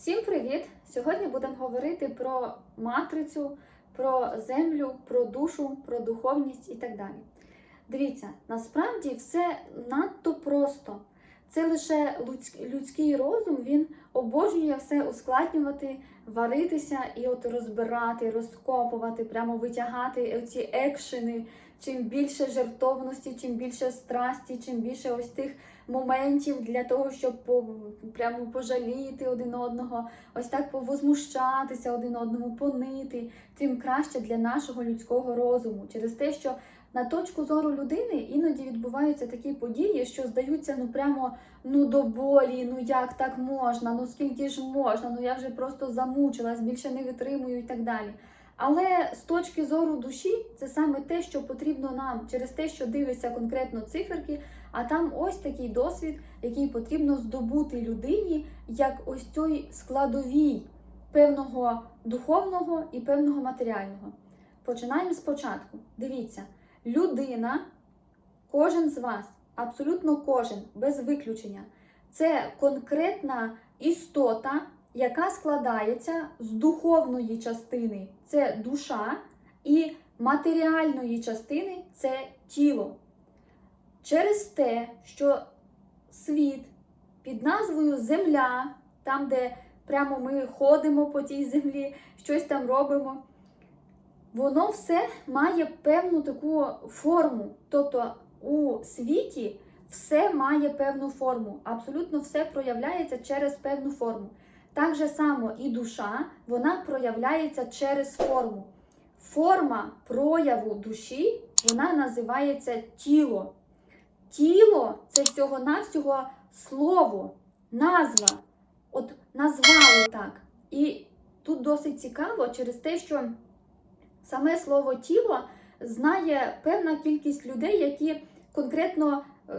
Всім привіт! Сьогодні будемо говорити про матрицю, про землю, про душу, про духовність і так далі. Дивіться, насправді все надто просто. Це лише людський розум, він обожнює все ускладнювати, варитися і от розбирати, розкопувати, прямо витягати ці екшени. Чим більше жертовності, чим більше страсті, чим більше ось тих моментів для того, щоб по, прямо пожаліти один одного, ось так повозмущатися один одному, понити, тим краще для нашого людського розуму. Через те, що на точку зору людини іноді відбуваються такі події, що здаються ну прямо ну до болі, ну як так можна, ну скільки ж можна, ну я вже просто замучилась, більше не витримую і так далі. Але з точки зору душі, це саме те, що потрібно нам через те, що дивишся конкретно циферки, а там ось такий досвід, який потрібно здобути людині, як ось той складовій певного духовного і певного матеріального. Починаємо спочатку. Дивіться, людина, кожен з вас, абсолютно кожен, без виключення, це конкретна істота, яка складається з духовної частини це душа, і матеріальної частини це тіло. Через те, що світ під назвою Земля, там, де прямо ми ходимо по тій землі, щось там робимо, воно все має певну таку форму. Тобто у світі все має певну форму. Абсолютно все проявляється через певну форму. Так же само і душа, вона проявляється через форму. Форма прояву душі вона називається тіло. Тіло це всього-навсього слово, назва. От назвали так. І тут досить цікаво через те, що саме слово тіло знає певна кількість людей, які конкретно е,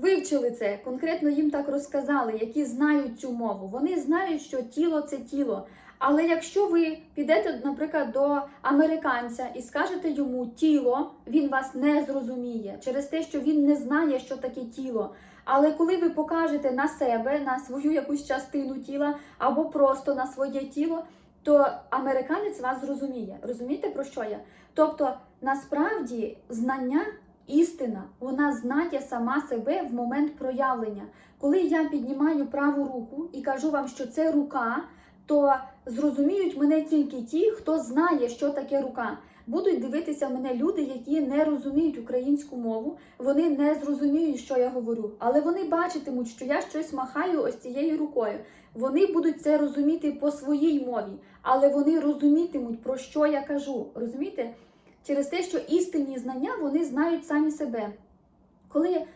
вивчили це, конкретно їм так розказали, які знають цю мову. Вони знають, що тіло це тіло. Але якщо ви підете, наприклад, до американця і скажете йому тіло, він вас не зрозуміє через те, що він не знає, що таке тіло. Але коли ви покажете на себе, на свою якусь частину тіла або просто на своє тіло, то американець вас зрозуміє. Розумієте про що я? Тобто, насправді, знання істина, вона знає сама себе в момент проявлення. Коли я піднімаю праву руку і кажу вам, що це рука, то зрозуміють мене тільки ті, хто знає, що таке рука. Будуть дивитися мене люди, які не розуміють українську мову, вони не зрозуміють, що я говорю, але вони бачитимуть, що я щось махаю ось цією рукою. Вони будуть це розуміти по своїй мові, але вони розумітимуть, про що я кажу. Розумієте? Через те, що істинні знання вони знають самі себе. Коли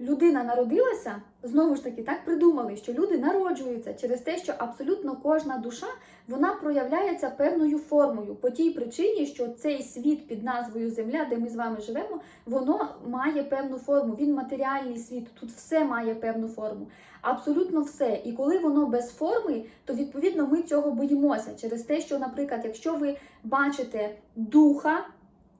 людина народилася, знову ж таки, так придумали, що люди народжуються через те, що абсолютно кожна душа вона проявляється певною формою по тій причині, що цей світ під назвою Земля, де ми з вами живемо, воно має певну форму. Він матеріальний світ, тут все має певну форму. Абсолютно все. І коли воно без форми, то відповідно ми цього боїмося через те, що, наприклад, якщо ви бачите духа,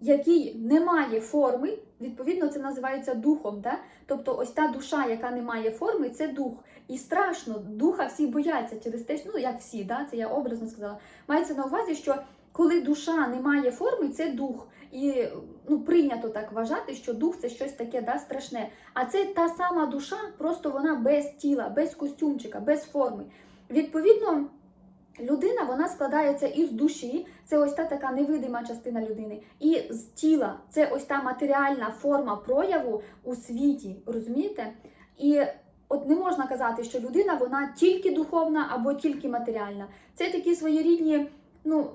який не має форми, відповідно, це називається духом. Да? Тобто, ось та душа, яка не має форми, це дух. І страшно, духа всі бояться через те, ну як всі, да? це я образно сказала. Мається на увазі, що коли душа не має форми, це дух. І ну, прийнято так вважати, що дух це щось таке да, страшне. А це та сама душа, просто вона без тіла, без костюмчика, без форми. Відповідно, людина вона складається із душі, це ось та така невидима частина людини, і з тіла це ось та матеріальна форма прояву у світі. Розумієте? І от не можна казати, що людина вона тільки духовна або тільки матеріальна. Це такі своєрідні, ну.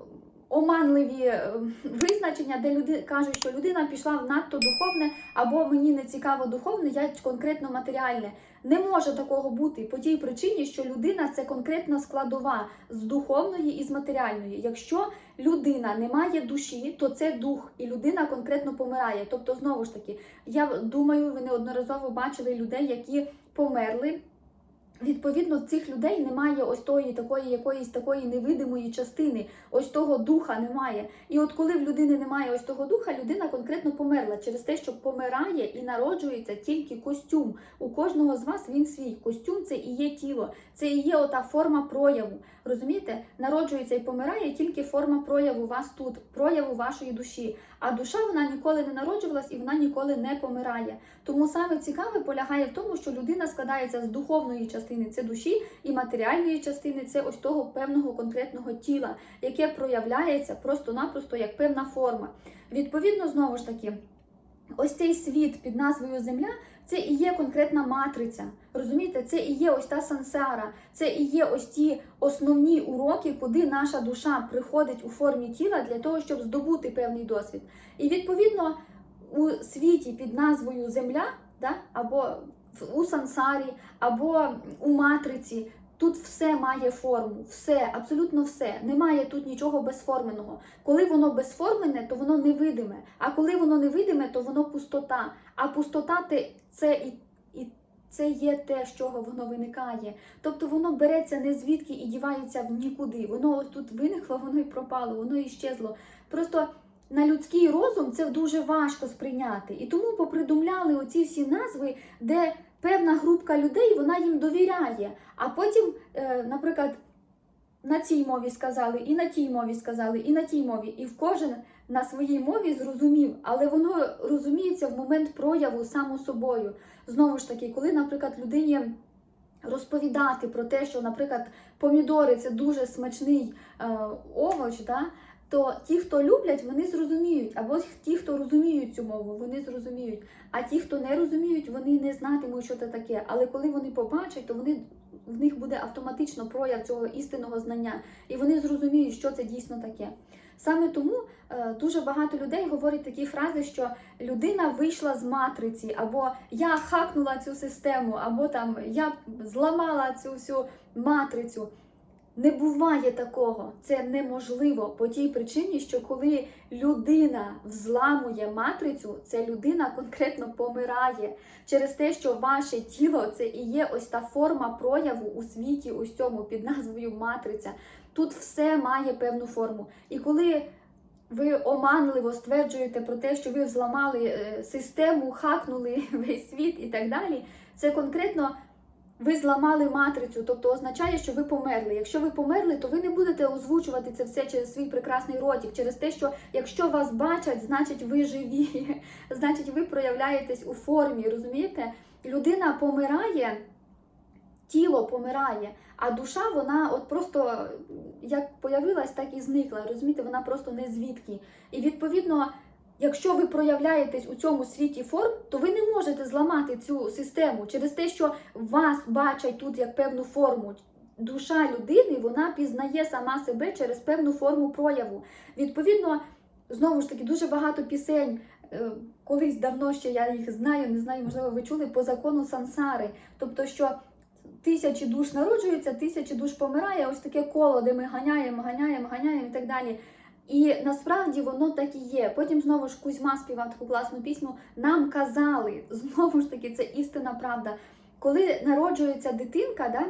Оманливі е, визначення, де люди кажуть, що людина пішла в надто духовне, або мені не цікаво духовне, я конкретно матеріальне. Не може такого бути по тій причині, що людина це конкретна складова з духовної і з матеріальної. Якщо людина не має душі, то це дух, і людина конкретно помирає. Тобто, знову ж таки, я думаю, ви неодноразово бачили людей, які померли Відповідно, цих людей немає ось тої такої якоїсь такої невидимої частини, ось того духа немає. І от коли в людини немає ось того духа, людина конкретно померла через те, що помирає і народжується тільки костюм. У кожного з вас він свій. Костюм це і є тіло, це і є ота форма прояву. Розумієте, народжується і помирає тільки форма прояву вас тут, прояву вашої душі. А душа вона ніколи не народжувалась і вона ніколи не помирає. Тому саме цікаве полягає в тому, що людина складається з духовної частини це душі, і матеріальної частини це ось того певного конкретного тіла, яке проявляється просто-напросто як певна форма. Відповідно, знову ж таки, ось цей світ під назвою Земля. Це і є конкретна матриця. Розумієте, це і є ось та сансара, це і є ось ті основні уроки, куди наша душа приходить у формі тіла для того, щоб здобути певний досвід. І відповідно у світі під назвою Земля, да, або у сансарі, або у матриці. Тут все має форму, все, абсолютно все. Немає тут нічого безформеного. Коли воно безформене, то воно невидиме. А коли воно невидиме, то воно пустота. А пустота це і, і це є те, з чого воно виникає. Тобто воно береться не звідки і дівається в нікуди. Воно ось тут виникло, воно і пропало, воно і щезло. Просто на людський розум це дуже важко сприйняти. І тому попридумляли оці всі назви, де певна групка людей вона їм довіряє. А потім, е, наприклад, на цій мові сказали, і на тій мові сказали, і на тій мові. І в кожен на своїй мові зрозумів, але воно розуміється в момент прояву само собою. Знову ж таки, коли, наприклад, людині розповідати про те, що, наприклад, помідори це дуже смачний е, овоч, да, то ті, хто люблять, вони зрозуміють, або ті, хто розуміють цю мову, вони зрозуміють. А ті, хто не розуміють, вони не знатимуть, що це таке. Але коли вони побачать, то вони в них буде автоматично прояв цього істинного знання, і вони зрозуміють, що це дійсно таке. Саме тому е, дуже багато людей говорять такі фрази, що людина вийшла з матриці, або я хакнула цю систему, або там я зламала цю всю матрицю. Не буває такого, це неможливо по тій причині, що коли людина взламує матрицю, ця людина конкретно помирає через те, що ваше тіло це і є ось та форма прояву у світі, ось цьому під назвою матриця. Тут все має певну форму. І коли ви оманливо стверджуєте про те, що ви взламали е, систему, хакнули весь світ і так далі, це конкретно ви зламали матрицю, тобто означає, що ви померли. Якщо ви померли, то ви не будете озвучувати це все через свій прекрасний ротик, через те, що якщо вас бачать, значить ви живі, значить ви проявляєтесь у формі. Розумієте? Людина помирає, тіло помирає, а душа, вона от просто як появилась, так і зникла. Розумієте, вона просто не звідки. І відповідно. Якщо ви проявляєтесь у цьому світі форм, то ви не можете зламати цю систему через те, що вас бачать тут як певну форму. Душа людини вона пізнає сама себе через певну форму прояву. Відповідно, знову ж таки, дуже багато пісень. е, Колись давно ще я їх знаю, не знаю, можливо, ви чули по закону сансари. Тобто, що тисячі душ народжуються, тисячі душ помирає. Ось таке коло, де ми ганяємо, ганяємо, ганяємо і так далі. І насправді воно так і є. Потім знову ж Кузьма співав таку класну пісню. Нам казали, знову ж таки, це істинна правда. Коли народжується дитинка, да,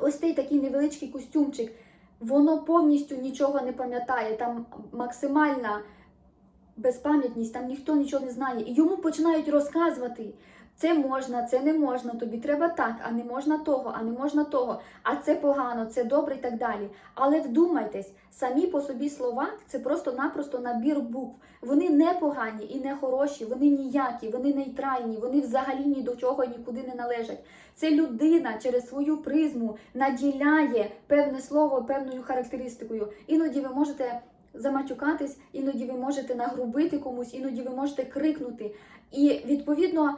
ось цей такий невеличкий костюмчик, воно повністю нічого не пам'ятає. Там максимальна безпам'ятність, там ніхто нічого не знає. І йому починають розказувати. Це можна, це не можна, тобі треба так, а не можна того, а не можна того, а це погано, це добре і так далі. Але вдумайтесь, самі по собі слова це просто-напросто набір букв. Вони не погані і не хороші, вони ніякі, вони нейтральні, вони взагалі ні до чого нікуди не належать. Це людина через свою призму наділяє певне слово певною характеристикою. Іноді ви можете заматюкатись, іноді ви можете нагрубити комусь, іноді ви можете крикнути. І відповідно.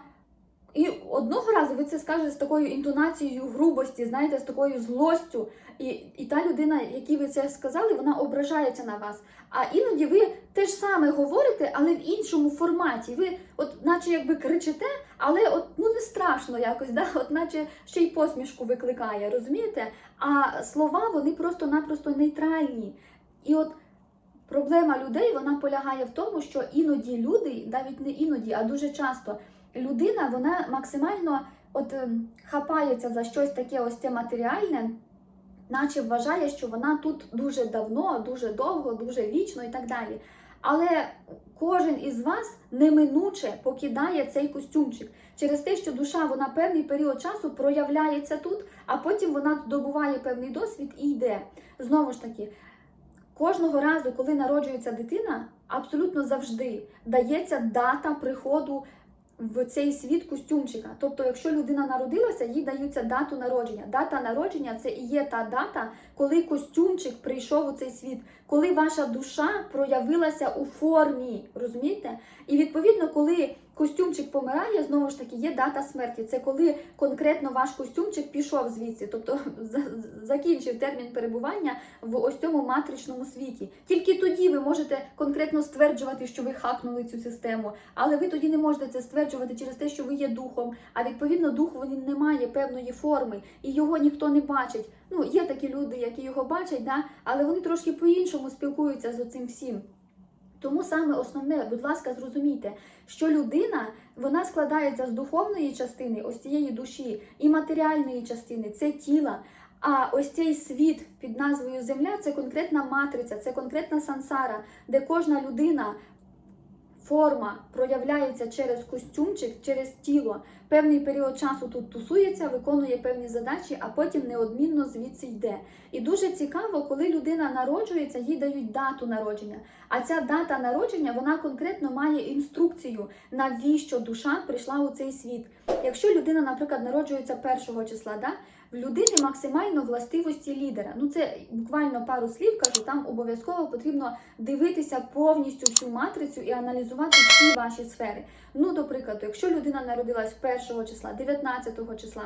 І одного разу ви це скажете з такою інтонацією грубості, знаєте, з такою злостю. І, і та людина, якій ви це сказали, вона ображається на вас. А іноді ви те ж саме говорите, але в іншому форматі. Ви, от, наче якби кричите, але от ну не страшно якось, да? от наче ще й посмішку викликає, розумієте? А слова вони просто-напросто нейтральні. І от проблема людей вона полягає в тому, що іноді люди, навіть не іноді, а дуже часто людина вона максимально от ем, хапається за щось таке ось це матеріальне, наче вважає, що вона тут дуже давно, дуже довго, дуже вічно і так далі. Але кожен із вас неминуче покидає цей костюмчик через те, що душа вона певний період часу проявляється тут, а потім вона здобуває певний досвід і йде. Знову ж таки, кожного разу, коли народжується дитина, абсолютно завжди дається дата приходу в цей світ костюмчика. Тобто, якщо людина народилася, їй даються дату народження. Дата народження це і є та дата, коли костюмчик прийшов у цей світ, коли ваша душа проявилася у формі. Розумієте? І відповідно, коли костюмчик помирає, знову ж таки є дата смерті. Це коли конкретно ваш костюмчик пішов звідси, тобто закінчив термін перебування в ось цьому матричному світі. Тільки тоді ви можете конкретно стверджувати, що ви хакнули цю систему, але ви тоді не можете це стверджувати через те, що ви є духом. А відповідно, дух він не має певної форми, і його ніхто не бачить. Ну, є такі люди, які його бачать, да? але вони трошки по-іншому спілкуються з цим всім. Тому саме основне, будь ласка, зрозумійте, що людина вона складається з духовної частини, ось цієї душі, і матеріальної частини це тіла. А ось цей світ під назвою Земля це конкретна матриця, це конкретна сансара, де кожна людина. Форма проявляється через костюмчик, через тіло. Певний період часу тут тусується, виконує певні задачі, а потім неодмінно звідси йде. І дуже цікаво, коли людина народжується, їй дають дату народження. А ця дата народження вона конкретно має інструкцію, навіщо душа прийшла у цей світ. Якщо людина, наприклад, народжується першого числа, да, в людини максимально властивості лідера. Ну це буквально пару слів кажу. Там обов'язково потрібно дивитися повністю всю матрицю і аналізувати всі ваші сфери. Ну, до прикладу, якщо людина народилась першого числа, 19 числа.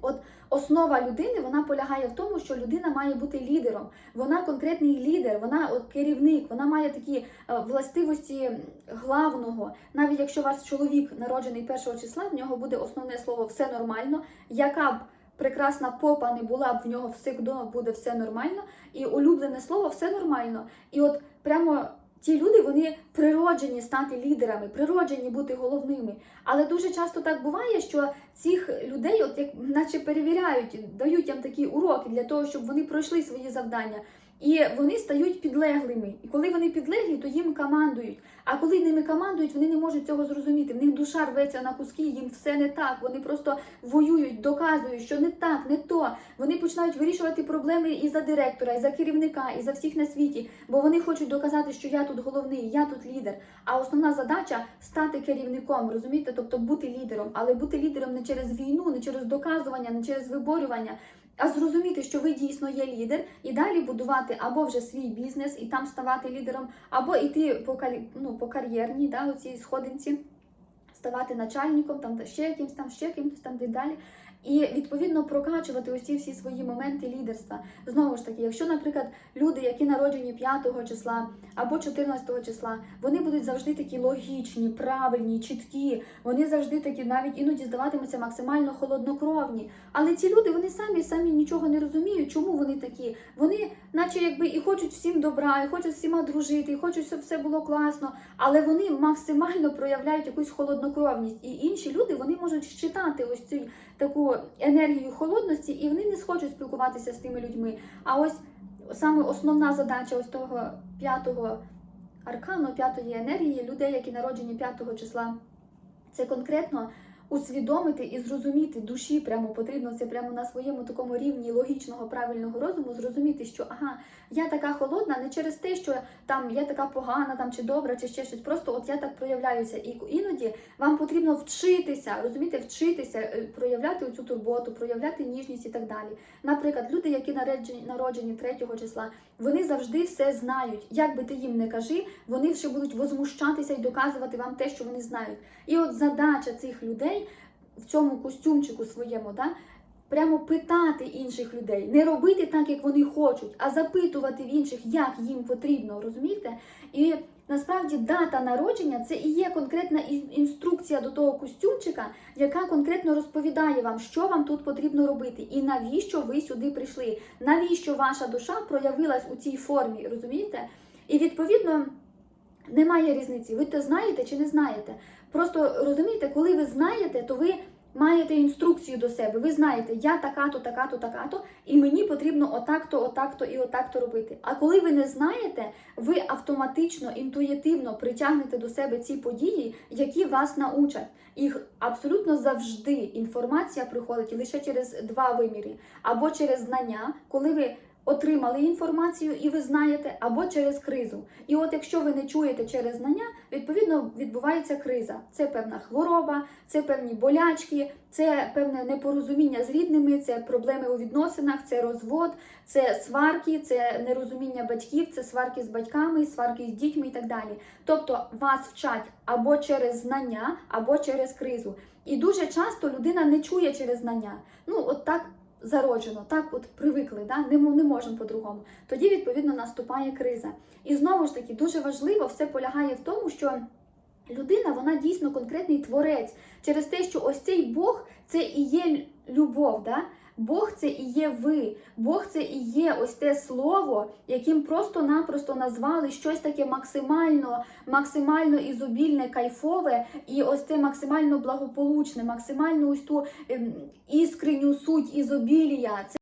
От основа людини вона полягає в тому, що людина має бути лідером. Вона конкретний лідер, вона от керівник, вона має такі е, властивості главного. Навіть якщо у вас чоловік народжений першого числа, в нього буде основне слово все нормально. Яка б прекрасна попа не була б в нього всегда буде все нормально, і улюблене слово все нормально. І от прямо. Ті люди вони природжені стати лідерами, природжені бути головними. Але дуже часто так буває, що цих людей, от як наче перевіряють, дають їм такі уроки для того, щоб вони пройшли свої завдання. І вони стають підлеглими. І коли вони підлеглі, то їм командують. А коли ними командують, вони не можуть цього зрозуміти. В них душа рветься на куски, їм все не так. Вони просто воюють, доказують, що не так, не то. Вони починають вирішувати проблеми і за директора, і за керівника, і за всіх на світі, бо вони хочуть доказати, що я тут головний, я тут лідер. А основна задача стати керівником, розумієте, тобто бути лідером, але бути лідером не через війну, не через доказування, не через виборювання. А зрозуміти, що ви дійсно є лідер, і далі будувати або вже свій бізнес і там ставати лідером, або йти по ну, по кар'єрній, да, оцій сходинці, ставати начальником, там та ще якимсь там, ще якимось там і далі. І відповідно прокачувати ці всі свої моменти лідерства. Знову ж таки, якщо, наприклад, люди, які народжені 5 числа або 14 числа, вони будуть завжди такі логічні, правильні, чіткі. Вони завжди такі, навіть іноді здаватимуться максимально холоднокровні. Але ці люди вони самі самі нічого не розуміють, чому вони такі. Вони, наче якби і хочуть всім добра, і хочуть всіма дружити, і хочуть, щоб все було класно, але вони максимально проявляють якусь холоднокровність. І інші люди вони можуть щитати ось цю таку енергію холодності, і вони не схочуть спілкуватися з тими людьми. А ось саме основна задача ось того п'ятого аркану, п'ятої енергії людей, які народжені 5 числа, це конкретно усвідомити і зрозуміти душі, прямо потрібно це прямо на своєму такому рівні логічного правильного розуму, зрозуміти, що ага, я така холодна не через те, що там я така погана, там чи добра, чи ще щось. Просто от я так проявляюся. І іноді вам потрібно вчитися, розумієте, вчитися е, проявляти цю турботу, проявляти ніжність і так далі. Наприклад, люди, які народжені, народжені 3 числа, вони завжди все знають. Як би ти їм не кажи, вони ще будуть возмущатися і доказувати вам те, що вони знають. І от задача цих людей в цьому костюмчику своєму, да, прямо питати інших людей, не робити так, як вони хочуть, а запитувати в інших, як їм потрібно, розумієте? І насправді дата народження це і є конкретна інструкція до того костюмчика, яка конкретно розповідає вам, що вам тут потрібно робити, і навіщо ви сюди прийшли, навіщо ваша душа проявилась у цій формі, розумієте? І відповідно. Немає різниці, ви це знаєте чи не знаєте. Просто розумієте, коли ви знаєте, то ви маєте інструкцію до себе. Ви знаєте, я така-то, така-то, така-то, і мені потрібно отак-то, отак-то і отак-то робити. А коли ви не знаєте, ви автоматично, інтуїтивно притягнете до себе ці події, які вас научать. Їх абсолютно завжди інформація приходить лише через два виміри: або через знання, коли ви отримали інформацію і ви знаєте, або через кризу. І от якщо ви не чуєте через знання, відповідно відбувається криза. Це певна хвороба, це певні болячки, це певне непорозуміння з рідними, це проблеми у відносинах, це розвод, це сварки, це нерозуміння батьків, це сварки з батьками, сварки з дітьми і так далі. Тобто вас вчать або через знання, або через кризу. І дуже часто людина не чує через знання. Ну, от так зароджено, так от привикли, да? не, не можемо по-другому. Тоді, відповідно, наступає криза. І знову ж таки, дуже важливо все полягає в тому, що людина вона дійсно конкретний творець через те, що ось цей Бог це і є любов. Да? Бог це і є ви. Бог це і є ось те слово, яким просто-напросто назвали щось таке максимально, максимально ізобільне, кайфове, і ось це максимально благополучне, максимально ось ту ем, іскренню суть ізобілія.